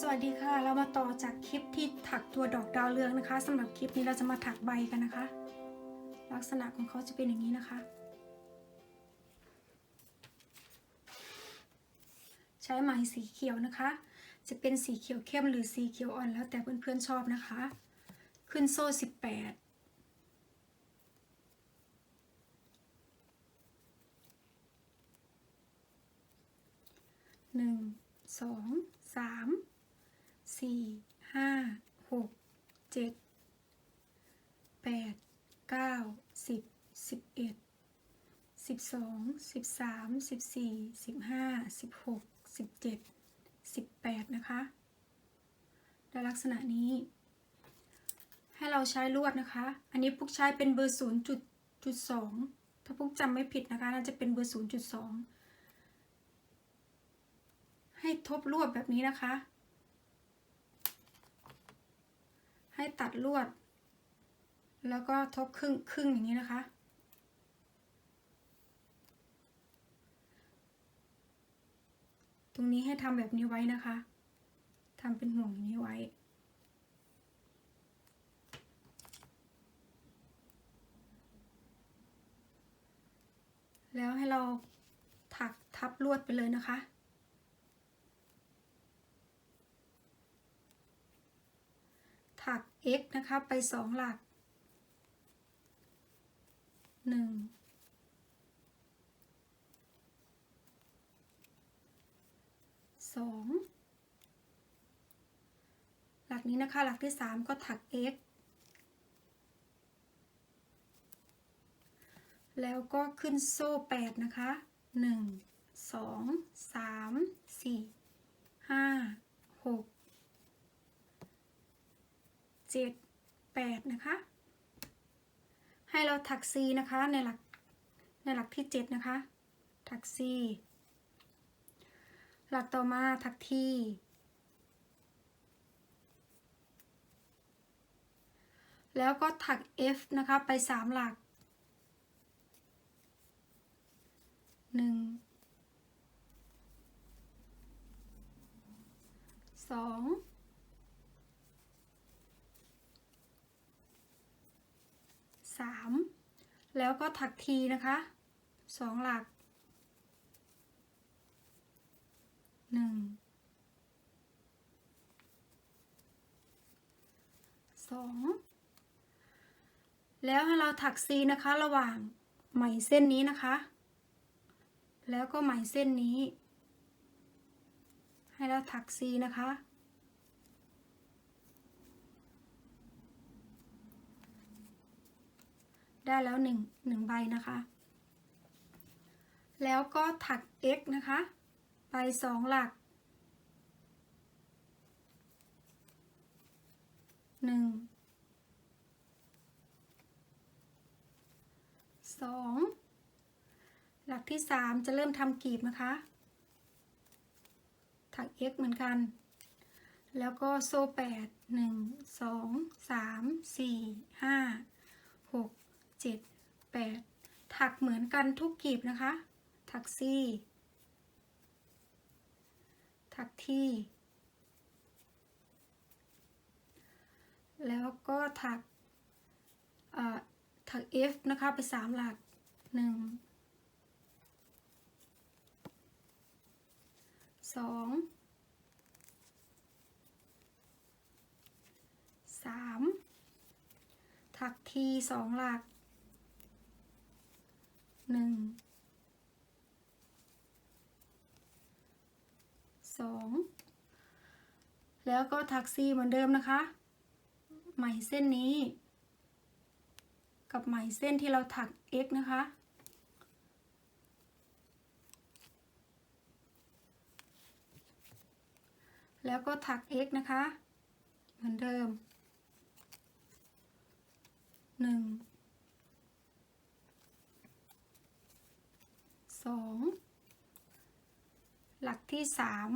สวัสดีค่ะ เรามาต่อจากคลิปที่ถักตัวดอกดาวเรืองนะคะสำหรับคลิปนี้เราจะมาถักใบกันนะคะ ลักษณะของเขาจะเป็นอย่างนี้นะคะ ใช้ไหมสีเขียวนะคะ จะเป็นสีเขียวเข้มหรือสีเขียวอ่อนแล้วแต่เพื่อนๆชอบนะคะ ขึ้นโซ่18หนึ่งสองสาม สี่ห้าหกเจ็ดแปดเก้าสิบสิบเอ็ดสิบสองสิบสามสิบสี่สิบห้าสิบหกสิบเจ็ดสิบแปดนะคะและลักษณะนี้ ให้เราใช้ลวดนะคะ อันนี้พุกใช้เป็นเบอร์ศูนย์จุดจุดสองถ้าพุกจำไม่ผิดนะคะน่าจะเป็นเบอร์ศูนย์จุดสองให้ทบลวดแบบนี้นะคะ ให้ตัดลวด แล้วก็ทบครึ่งครึ่งอย่างนี้นะคะ ตรงนี้ให้ทำแบบนี้ไว้นะคะทำเป็นห่วงอย่างนี้ไว้แล้วให้เราถักทับลวดไปเลยนะคะ x นะคะ ไป 2 หลัก1งหลักนี้นะคะ หลักที่ 3 ก็ถัก x แล้วก็ขึ้นโซ่ 8 นะคะ 1 2 3 4 5 7 8 นะคะ ให้เราถักซีนะคะในหลักในหลักที่ 7 นะคะ ถักซีหลักต่อมาถักทีแล้วก็ถัก F นะคะไป 3 หลัก 1 2 งสองสามแล้วก็ถักทีนะคะสองหลักหนึ่งสองแล้วให้เราถักซีนะคะระหว่างไหมเส้นนี้นะคะ แล้วก็ไหมเส้นนี้ ให้เราถักซีนะคะ ได้แล้วหนึ่งหนึ่งใบนะคะ แล้วก็ถัก x นะคะไปสองหลักหนึ่งสองหลักที่สามจะเริ่มทำกีบนะคะ ถัก x เหมือนกัน แล้วก็โซ่แปดหนึ่งส องสามสี่ห้าหกเจ็ดแปดถักเหมือนกันทุกกีบนะคะ ถักซี่ ถักที่ แล้วก็ถักถัก F นะคะไปสามหลักหนึ่งสองสามถักทีสองหลัก หนึ่งสองแล้วก็ถักซีเหมือนเดิมนะคะ ไหมเส้นนี้ กับไหมเส้นที่เราถัก x นะคะแล้วก็ถัก x นะคะ เหมือนเดิมห นึ่งสองหลักที่สาม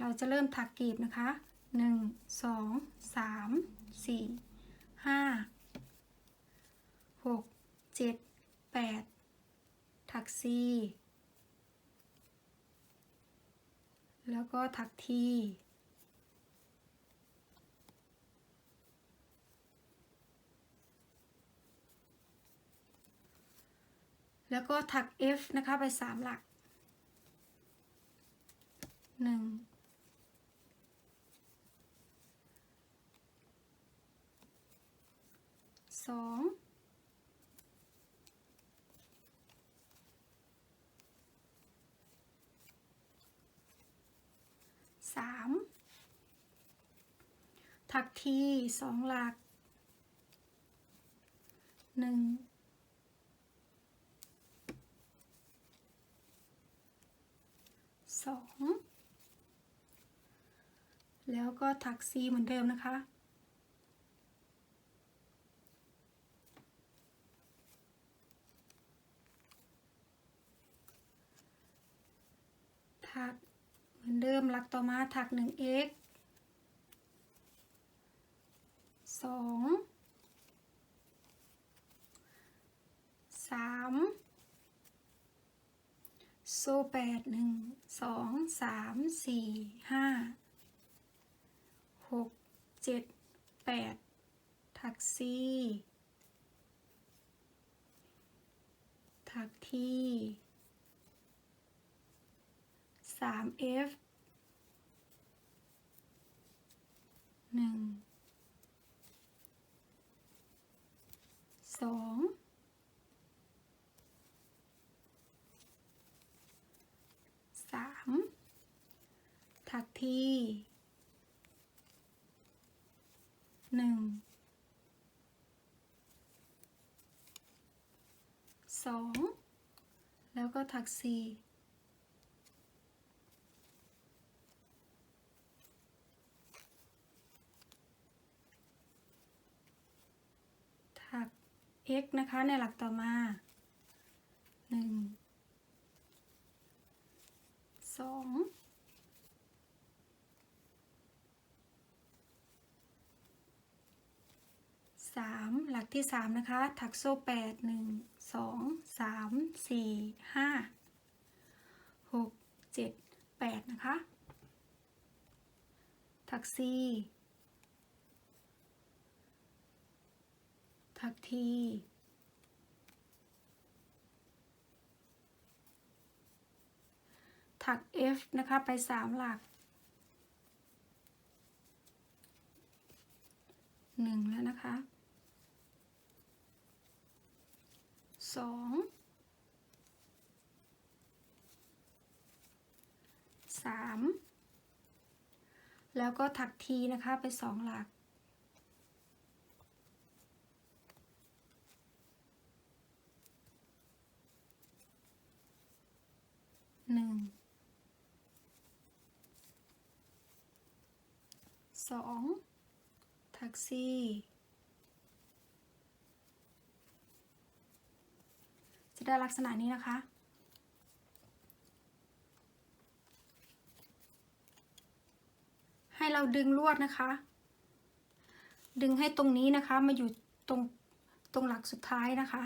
เราจะเริ่มถักกลีบนะคะหนึ่งสองสามสี่ห้าหกเจ็ดแปดถักซีแล้วก็ถักที แล้วก็ถัก F นะคะไปสามหลักหนึ่งสองสามถักทีสองหลักหนึ่ง สองแล้วก็ถักซีเหมือนเดิมนะคะ ถักเหมือนเดิมหลักต่อมาถัก 1x สองสาม โซ่แปดหนึ่งสองสามสี่ห้าหกเจ็ดแปดถักซีถักที่สาม F หนึ่งสองสา ม ถักทีหนึ่งสองแล้วก็ถักสี่ถัก x นะคะในหลักต่อมาหนึ่ง สองสามหลักที่สามนะคะ ถักโซ่แปดหนึ่งสองสามสี่ห้าหกเจ็ดแปดนะคะ ถักซีถักที ถัก F นะคะไปสามหลักหนึ่งแล้วนะคะสองสามแล้วก็ถักทีนะคะไปสองหลักหนึ่ง สองแท็กซี่ จะได้ลักษณะนี้นะคะ ให้เราดึงลวดนะคะ ดึงให้ตรงนี้นะคะมาอยู่ตรงตรงหลักสุดท้ายนะคะ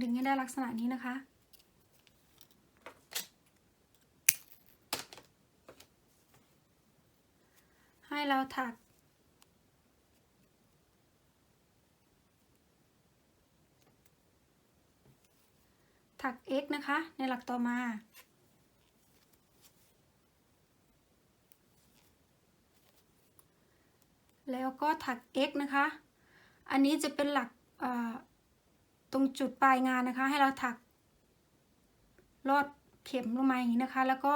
ดึงให้ได้ลักษณะนี้นะคะ เราถัก ถัก x นะคะ ในหลักต่อมาแล้วก็ถัก x นะคะ อันนี้จะเป็นหลักตรงจุดปลายงานนะคะ ให้เราถักลอดเข็มลงมาอย่างนี้นะคะ แล้วก็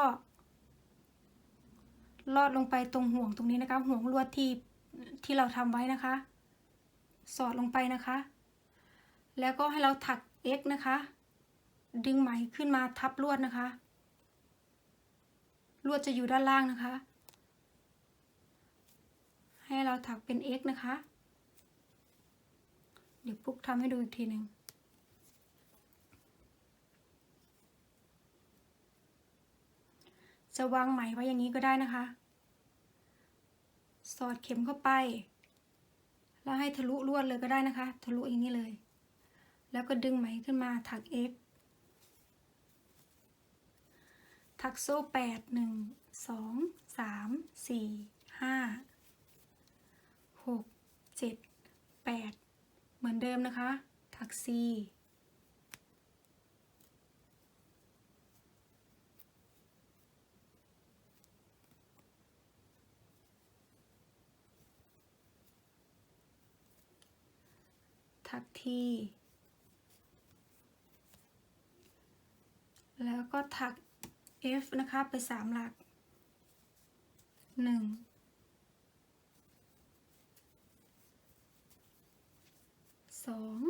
ลอดลงไปตรงห่วงตรงนี้นะคะ ห่วงลวดที่ที่เราทำไว้นะคะ สอดลงไปนะคะ แล้วก็ให้เราถัก x นะคะ ดึงไหมขึ้นมาทับลวดนะคะ ลวดจะอยู่ด้านล่างนะคะ ให้เราถักเป็น x นะคะ เดี๋ยวปุ๊กทำให้ดูอีกทีหนึ่ง จะวางไหมไว้อย่างนี้ก็ได้นะคะ สอดเข็มเข้าไป แล้วให้ทะลุลวดเลยก็ได้นะคะ ทะลุอย่างนี้เลย แล้วก็ดึงไหมขึ้นมาถัก x ถักโซ่แปดหนึ่งสองสามสี่ห้าหกเจ็ดแปดเหมือนเดิมนะคะ ถัก C ถัก T แล้วก็ถัก F นะคะ ไปสามหลักหนึ่งสอง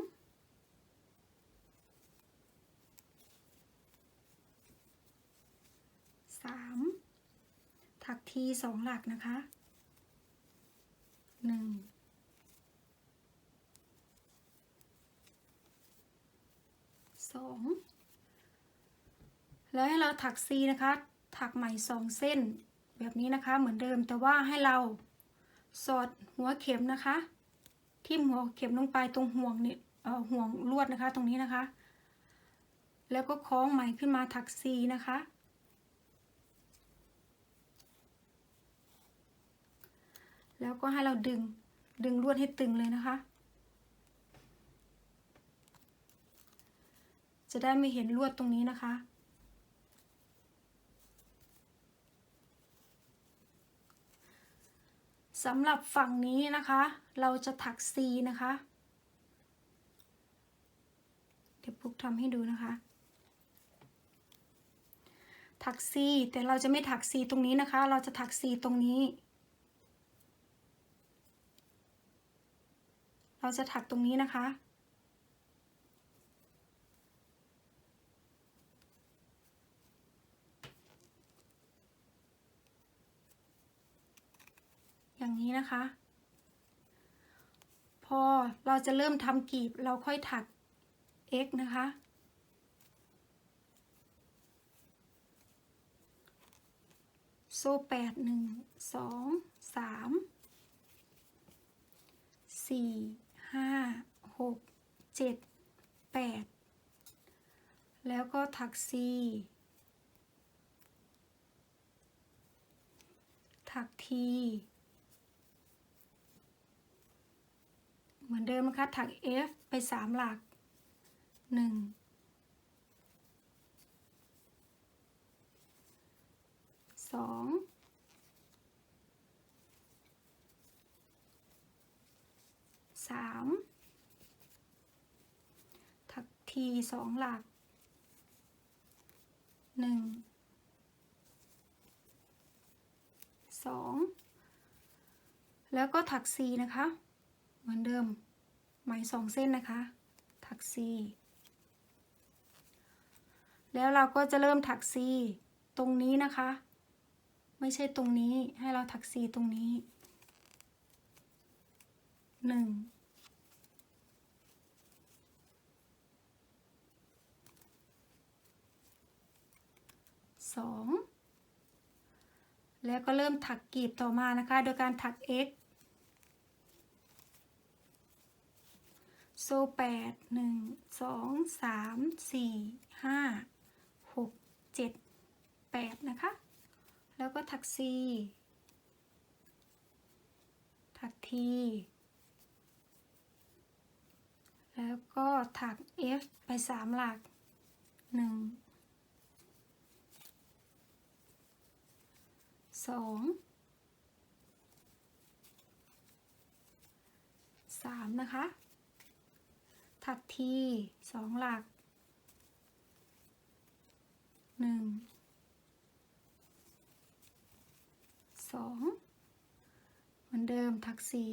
สามถักทีสองหลักนะคะหนึ่ง สองแล้วให้เราถักซีนะคะ ถักใหม่สองเส้น แบบนี้นะคะเหมือนเดิมแต่ว่าให้เราสอดหัวเข็มนะคะ ทิ่มหัวเข็มลงไปตรงห่วงนี่เอ่อห่วงลวดนะคะ ตรงนี้นะคะ แล้วก็คล้องไหมขึ้นมาถักซีนะคะแล้วก็ให้เราดึงดึงลวดให้ตึงเลยนะคะ จะได้ไม่เห็นลวดตรงนี้นะคะ สำหรับฝั่งนี้นะคะ เราจะถัก C นะคะ เดี๋ยวปุ๊กทำให้ดูนะคะ ถัก C แต่เราจะไม่ถัก C ตรงนี้นะคะ เราจะถัก C ตรงนี้ เราจะถักตรงนี้นะคะ อย่างนี้นะคะ พอเราจะเริ่มทำกีบเราค่อยถัก x นะคะ โซ่แปดหนึ่งสองสามสี่ห้าหกเจ็ดแปดแล้วก็ถัก C ถัก T เหมือนเดิมนะคะถัก F ไปสามหลักหนึ่งสองสามถักทีสองหลักหนึ่งสองแล้วก็ถัก C นะคะ มือนเดิม ไหมสองเส้นนะคะ ถัก C แล้วเราก็จะเริ่มถัก C ตรงนี้นะคะ ไม่ใช่ตรงนี้ให้เราถัก C ตรงนี้หนึ่งสองแล้วก็เริ่มถักกีบต่อมานะคะ โดยการถัก x โซ่แปดหนึ่งสองสามสี่ห้าหกเจ็ดแปดนะคะ แล้วก็ถัก C ถัก T แล้วก็ถัก F ไปสามหลักหนึ่งสองสามนะคะ ถักทีสองหลักหนึ่งสองเหมือนเดิมถักสี่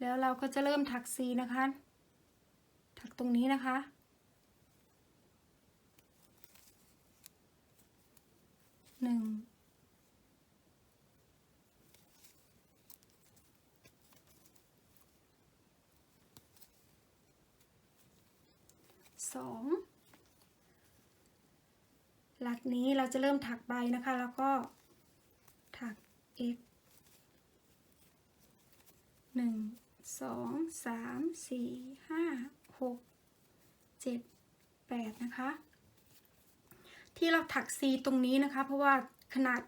แล้วเราก็จะเริ่มถักซีนะคะ ถักตรงนี้นะคะ หนึ่ง สองหลักนี้เราจะเริ่มถักใบนะคะ แล้วก็ถัก x หนึ่งสองสามสี่ห้าหกเจ็ดแปดนะคะ ที่เราถัก C ตรงนี้นะคะ เพราะว่าขนาด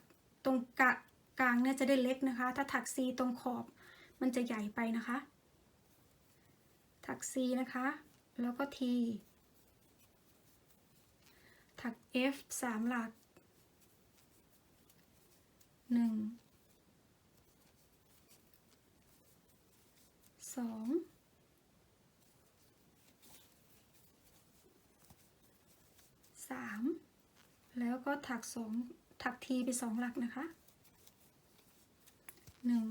ตรงกะกลางเนี่ยจะได้เล็กนะคะ ถ้าถัก C ตรงขอบมันจะใหญ่ไปนะคะ ถัก C นะคะ แล้วก็ T ถัก F สามหลักหนึ่งสองสามแล้วก็ถักสองถักทีไปสองหลักนะคะหนึ่ง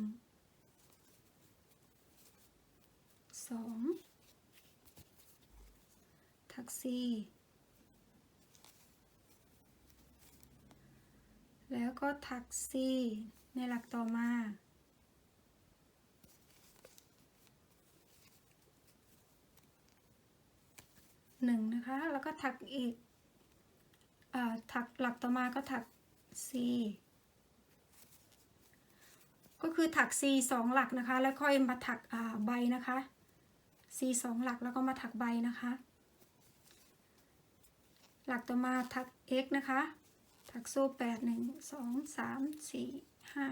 สองถักซี แล้วก็ถักซีในหลักต่อมา หนึ่งนะคะ แล้วก็ถักอีกอถักหลักต่อมาก็ถัก C ก็คือถัก C สองหลักนะคะ แล้วค่อยมาถักใบนะคะ C สองหลักแล้วก็มาถักใบนะคะ หลักต่อมาถัก X นะคะ ถักโซ่แปดหนึ่งสองสามสี่ห้า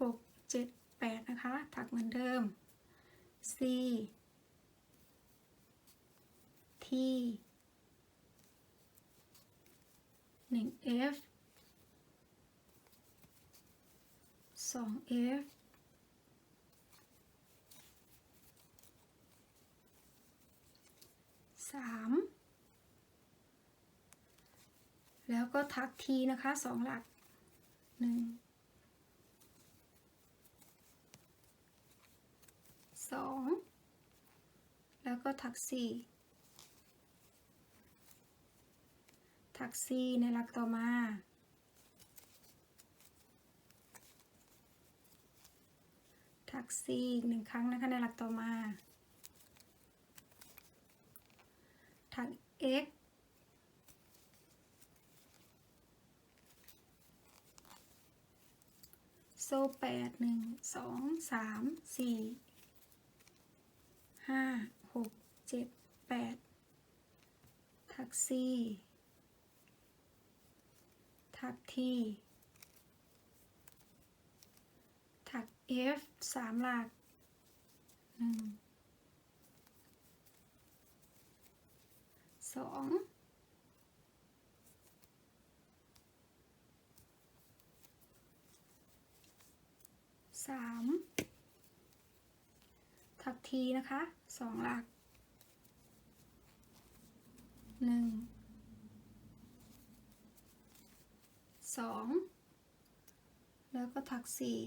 หกเจ็ดแปดนะคะ ถักเหมือนเดิม C T หนึ่ง F สอง F สาม แล้วก็ทักทีนะคะสองหลักหนึ่งสองแล้วก็ทักสี่ทักซี่ในหลักต่อมาทักซี่อีกหนึ่งครั้งนะคะในหลักต่อมา ทัก x ซ่แปดหนึ่งสองสามสี่ห้าหกเจ็ดแปดทักซี่ถัก T ถัก F สามหลักหนึ่งสอง สามถัก T นะคะสองหลักหนึ่งสองแล้วก็ถักสี่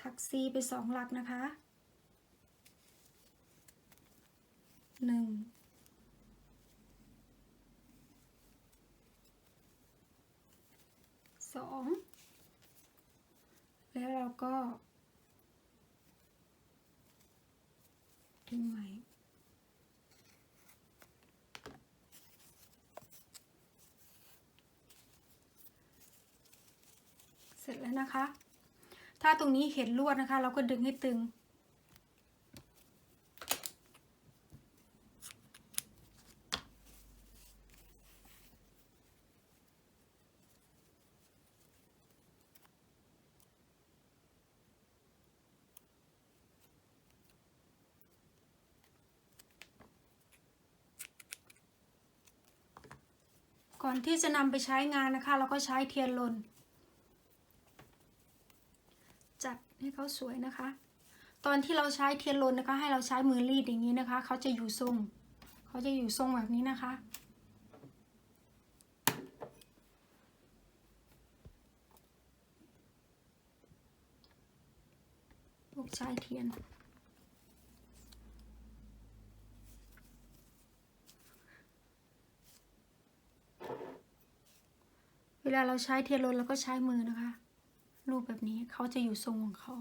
ถักซีไปสองหลักนะคะหนึ่ง สองแล้วเราก็ดึงไหมเสร็จแล้วนะคะ ถ้าตรงนี้เห็นลวดนะคะ เราก็ดึงให้ตึง อนที่จะนำไปใช้งานนะคะ เราก็ใช้เทียนลน จัดให้เขาสวยนะคะ ตอนที่เราใช้เทียนลนนะคะ ให้เราใช้มือรีดอย่างนี้นะคะเขาจะอยู่ทรงเขาจะอยู่ทรงแบบนี้นะคะลูกชายเทียน ลาเราใช้เทียนลนเราก็ใช้มือนะคะ รูปแบบนี้เขาจะอยู่ทรงของเขา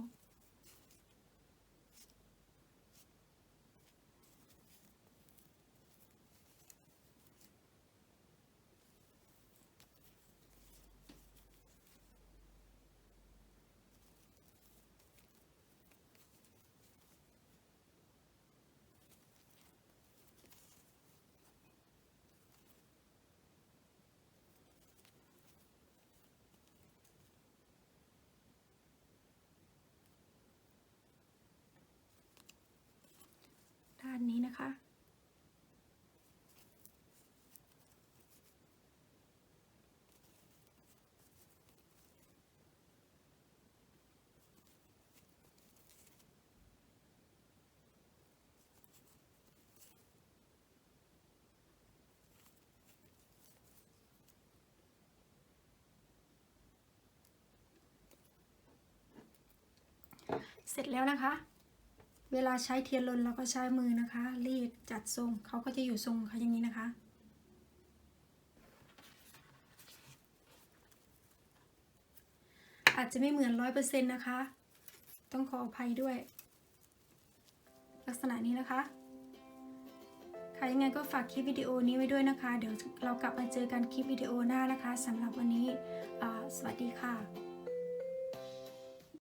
านนี้นะคะ เสร็จแล้วนะคะ เวลาใช้เทียนลนเราก็ใช้มือนะคะ รีดจัดทรงเขาก็จะอยู่ทรงเขาอย่างนี้นะคะอาจจะไม่เหมือนร้อยเปอร์เซ็นต์นะคะ ต้องขออภัยด้วย ลักษณะนี้นะคะ ค่ะยังไงก็ฝากคลิปวิดีโอนี้ไว้ด้วยนะคะ เดี๋ยวเรากลับมาเจอกันคลิปวิดีโอหน้านะคะสำหรับวันนี้ สวัสดีค่ะ